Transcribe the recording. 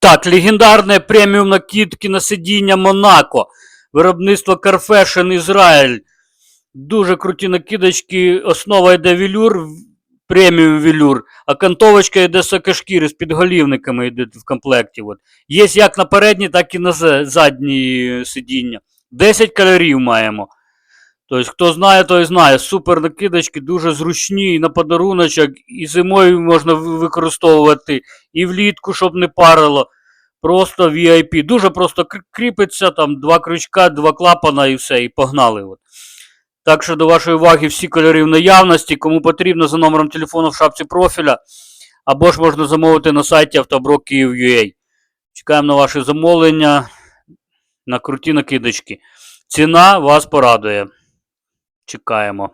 Так, легендарне преміум накидки на сидіння Монако. Виробництво Carfashion Ізраїль. Дуже круті накидочки. Основа йде велюр, преміум велюр, а кантовочка йде сокошкіри з підголівниками йде в комплекті. От. Є як на передні, так і на задні сидіння. 10 кольорів маємо. Тобто, хто знає, той знає. Супер накидочки, дуже зручні і на подаруночок, і зимою можна використовувати, і влітку, щоб не парило. Просто VIP. Дуже просто кріпиться, там два крючка, два клапана і все, і погнали. От. Так що до вашої уваги всі кольори в наявності. Кому потрібно за номером телефону в шапці профіля, або ж можна замовити на сайті автоброк.Київ.ua. Чекаємо на ваші замовлення на круті накидочки. Ціна вас порадує. Чекаємо.